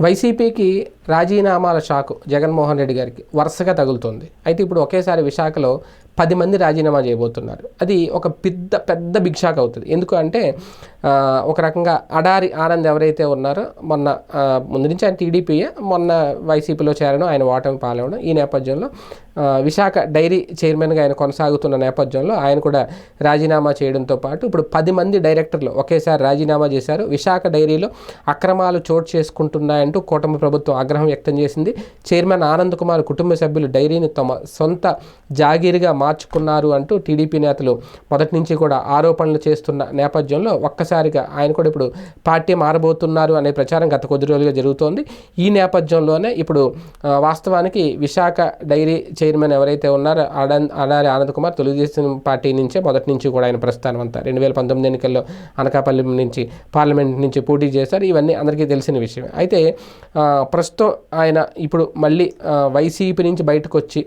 వైసీపీకి రాజీనామాల షాకు జగన్మోహన్ రెడ్డి గారికి వరుసగా తగులుతుంది. అయితే ఇప్పుడు ఒకేసారి విశాఖలో పది మంది రాజీనామా చేయబోతున్నారు. అది ఒక పెద్ద పెద్ద బిగ్ షాక్ అవుతుంది. ఎందుకు అంటే ఒక రకంగా అడారి ఆనంద్ ఎవరైతే ఉన్నారో మొన్న ముందు నుంచి ఆయన టీడీపీయే మొన్న వైసీపీలో చేరడం ఆయన ఓటమి పాలవడం ఈ నేపథ్యంలో విశాఖ డైరీ చైర్మన్గా ఆయన కొనసాగుతున్న నేపథ్యంలో ఆయన కూడా రాజీనామా చేయడంతో పాటు ఇప్పుడు పది మంది డైరెక్టర్లు ఒకేసారి రాజీనామా చేశారు. విశాఖ డైరీలో అక్రమాలు చోటు చేసుకుంటున్నాయంటూ కూటమి ప్రభుత్వం ఆగ్రహం వ్యక్తం చేసింది. చైర్మన్ ఆనంద్ కుమార్ కుటుంబ సభ్యులు డైరీని తమ సొంత జాగీరుగా మార్చుకున్నారు అంటూ టీడీపీ నేతలు మొదటి నుంచి కూడా ఆరోపణలు చేస్తున్న నేపథ్యంలో ఒక్కసారిగా ఆయన కూడా ఇప్పుడు పార్టీ మారబోతున్నారు అనే ప్రచారం గత కొద్ది రోజులుగా జరుగుతోంది. ఈ నేపథ్యంలోనే ఇప్పుడు వాస్తవానికి విశాఖ డైరీ చైర్మన్ ఎవరైతే ఉన్నారో అడాన్ అడారి ఆనంద్ కుమార్ తెలుగుదేశం పార్టీ నుంచే మొదటి నుంచి కూడా ఆయన ప్రస్థానం అంతా రెండు వేల పంతొమ్మిది ఎన్నికల్లో అనకాపల్లి నుంచి పార్లమెంట్ నుంచి పోటీ చేశారు. ఇవన్నీ అందరికీ తెలిసిన విషయం అయితే ప్రస్తుతం దీంతో ఆయన ఇప్పుడు మళ్ళీ వైసీపీ నుంచి బయటకు వచ్చి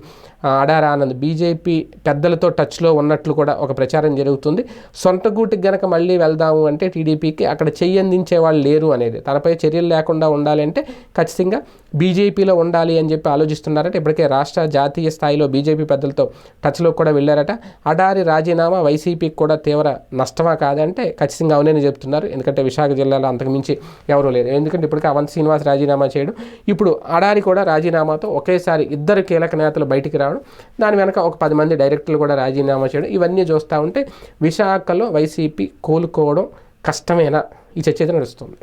ఆ, ఆనంద్ బీజేపీ పెద్దలతో టచ్లో ఉన్నట్లు కూడా ఒక ప్రచారం జరుగుతుంది. సొంత గూటికి గనక మళ్ళీ వెళ్దాము అంటే టీడీపీకి అక్కడ చెయ్యందించే వాళ్ళు లేరు అనేది తనపై చర్యలు లేకుండా ఉండాలి అంటే ఖచ్చితంగా బీజేపీలో ఉండాలి అని చెప్పి ఆలోచిస్తున్నారట. ఇప్పటికే రాష్ట్ర జాతీయ స్థాయిలో బీజేపీ పెద్దలతో టచ్లో కూడా వెళ్ళారట. అడారి రాజీనామా వైసీపీకి కూడా తీవ్ర నష్టమా కాదంటే ఖచ్చితంగా అవునని చెప్తున్నారు. ఎందుకంటే విశాఖ జిల్లాలో అంతకుమించి ఎవరూ లేరు. ఎందుకంటే ఇప్పటికే అవంత్ శ్రీనివాస్ రాజీనామా చేయడం ఇప్పుడు అడారి కూడా రాజీనామాతో ఒకేసారి ఇద్దరు కీలక నేతలు బయటికి రావడం దాని వెనక ఒక పది మంది డైరెక్టర్లు కూడా రాజీనామా చేయడం ఇవన్నీ చూస్తూ ఉంటే విశాఖలో వైసీపీ కోలుకోవడం కష్టమేనా? ఈ చర్చ అయితే నడుస్తుంది.